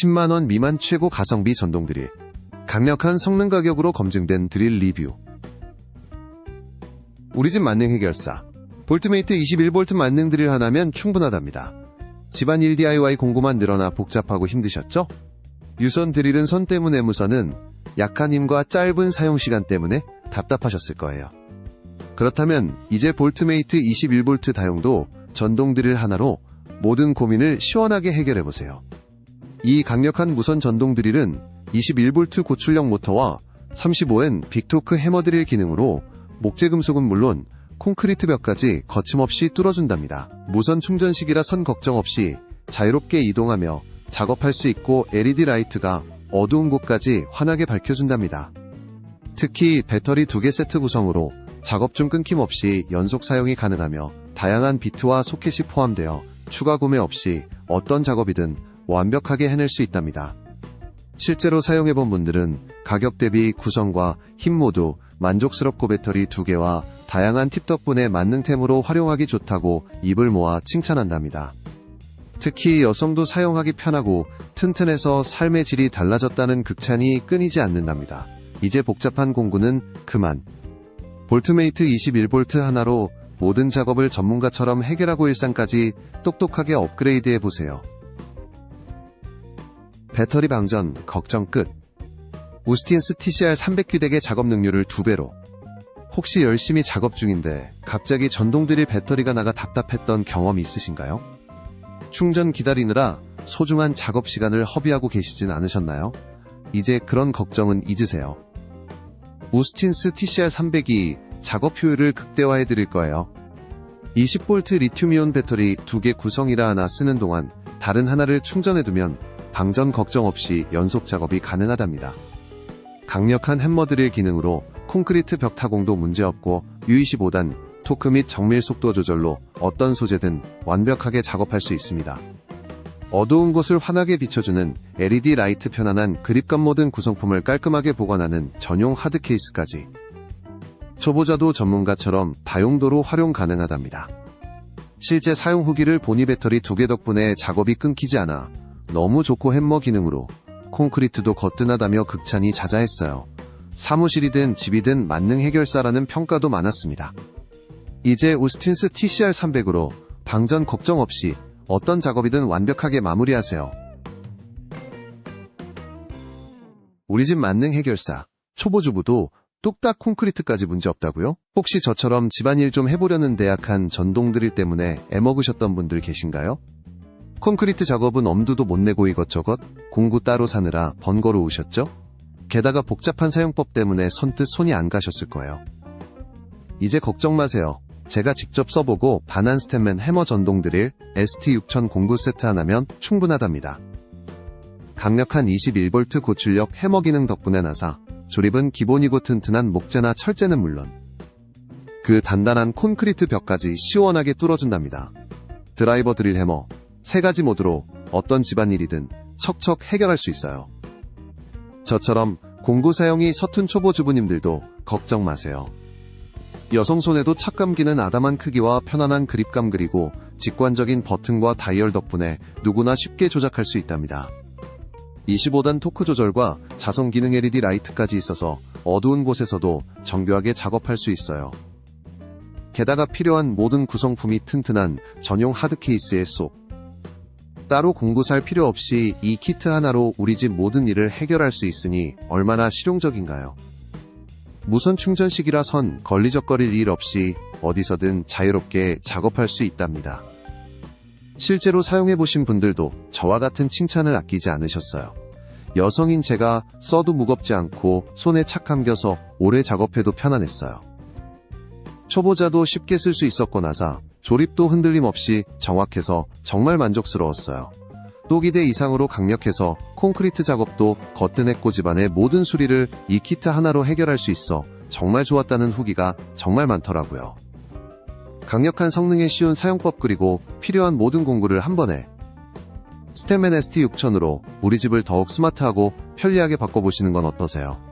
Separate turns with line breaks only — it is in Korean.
10만원 미만 최고 가성비 전동 드릴. 강력한 성능 가격으로 검증된 드릴 리뷰. 우리 집 만능 해결사. 볼트메이트 21V 만능 드릴 하나면 충분하답니다. 집안일 DIY 공구만 늘어나 복잡하고 힘드셨죠? 유선 드릴은 선 때문에 무선은 약한 힘과 짧은 사용 시간 때문에 답답하셨을 거예요. 그렇다면 이제 볼트메이트 21V 다용도 전동 드릴 하나로 모든 고민을 시원하게 해결해 보세요. 이 강력한 무선 전동 드릴은 21V 고출력 모터와 35N 빅토크 해머 드릴 기능으로 목재 금속은 물론 콘크리트 벽까지 거침없이 뚫어준답니다. 무선 충전식이라 선 걱정 없이 자유롭게 이동하며 작업할 수 있고 LED 라이트가 어두운 곳까지 환하게 밝혀준답니다. 특히 배터리 2개 세트 구성으로 작업 중 끊김없이 연속 사용이 가능하며 다양한 비트와 소켓이 포함되어 추가 구매 없이 어떤 작업이든 완벽하게 해낼 수 있답니다. 실제로 사용해본 분들은 가격 대비 구성과 힘 모두 만족스럽고 배터리 2개와 다양한 팁 덕분에 만능템으로 활용하기 좋다고 입을 모아 칭찬한답니다. 특히 여성도 사용하기 편하고 튼튼해서 삶의 질이 달라졌다는 극찬이 끊이지 않는답니다. 이제 복잡한 공구는 그만. 볼트메이트 21V 하나로 모든 작업을 전문가처럼 해결하고 일상까지 똑똑하게 업그레이드 해보세요. 배터리 방전 걱정 끝. 우스틴스 TCR 300규덱의 작업 능률을 2배로. 혹시 열심히 작업 중인데 갑자기 전동 드릴 배터리가 나가 답답했던 경험 있으신가요? 충전 기다리느라 소중한 작업 시간을 허비하고 계시진 않으셨나요? 이제 그런 걱정은 잊으세요. 우스틴스 TCR 300이 작업 효율을 극대화해 드릴 거예요. 20V 리튬이온 배터리 2개 구성이라 하나 쓰는 동안 다른 하나를 충전해 두면 방전 걱정 없이 연속 작업이 가능하답니다. 강력한 햄머 드릴 기능으로 콘크리트 벽 타공도 문제없고 U25단 토크 및 정밀 속도 조절로 어떤 소재든 완벽하게 작업할 수 있습니다. 어두운 곳을 환하게 비춰주는 LED 라이트 편안한 그립감 모든 구성품을 깔끔하게 보관하는 전용 하드 케이스까지 초보자도 전문가처럼 다용도로 활용 가능하답니다. 실제 사용 후기를 보니 배터리 두 개 덕분에 작업이 끊기지 않아 너무 좋고 햄머 기능으로 콘크리트도 거뜬하다며 극찬이 자자했어요. 사무실이든 집이든 만능 해결사라는 평가도 많았습니다. 이제 우스틴스 TCR 300으로 방전 걱정 없이 어떤 작업이든 완벽하게 마무리하세요. 우리 집 만능 해결사, 초보주부도 뚝딱 콘크리트까지 문제 없다고요? 혹시 저처럼 집안일 좀 해보려는 대약한 전동 드릴 때문에 애먹으셨던 분들 계신가요? 콘크리트 작업은 엄두도 못 내고 이것저것 공구 따로 사느라 번거로우셨죠? 게다가 복잡한 사용법 때문에 선뜻 손이 안 가셨을 거예요. 이제 걱정 마세요. 제가 직접 써보고 반한 스탠맨 해머 전동 드릴 ST6000 공구 세트 하나면 충분하답니다. 강력한 21V 고출력 해머 기능 덕분에 나사 조립은 기본이고 튼튼한 목재나 철재는 물론 그 단단한 콘크리트 벽까지 시원하게 뚫어준답니다. 드라이버 드릴 해머 세 가지 모드로 어떤 집안일이든 척척 해결할 수 있어요. 저처럼 공구 사용이 서툰 초보 주부님들도 걱정 마세요. 여성 손에도 착 감기는 아담한 크기와 편안한 그립감 그리고 직관적인 버튼과 다이얼 덕분에 누구나 쉽게 조작할 수 있답니다. 25단 토크 조절과 자성 기능 LED 라이트까지 있어서 어두운 곳에서도 정교하게 작업할 수 있어요. 게다가 필요한 모든 구성품이 튼튼한 전용 하드 케이스에 쏙. 따로 공구 살 필요 없이 이 키트 하나로 우리 집 모든 일을 해결할 수 있으니 얼마나 실용적인가요? 무선 충전식이라 선 걸리적거릴 일 없이 어디서든 자유롭게 작업할 수 있답니다. 실제로 사용해보신 분들도 저와 같은 칭찬을 아끼지 않으셨어요. 여성인 제가 써도 무겁지 않고 손에 착 감겨서 오래 작업해도 편안했어요. 초보자도 쉽게 쓸 수 있었고 나사 조립도 흔들림 없이 정확해서 정말 만족스러웠어요. 또 기대 이상으로 강력해서 콘크리트 작업도 거뜬했고 집안의 모든 수리를 이 키트 하나로 해결할 수 있어 정말 좋았다는 후기가 정말 많더라고요. 강력한 성능에 쉬운 사용법 그리고 필요한 모든 공구를 한 번에 스테멘 ST6000으로 우리 집을 더욱 스마트하고 편리하게 바꿔보시는 건 어떠세요?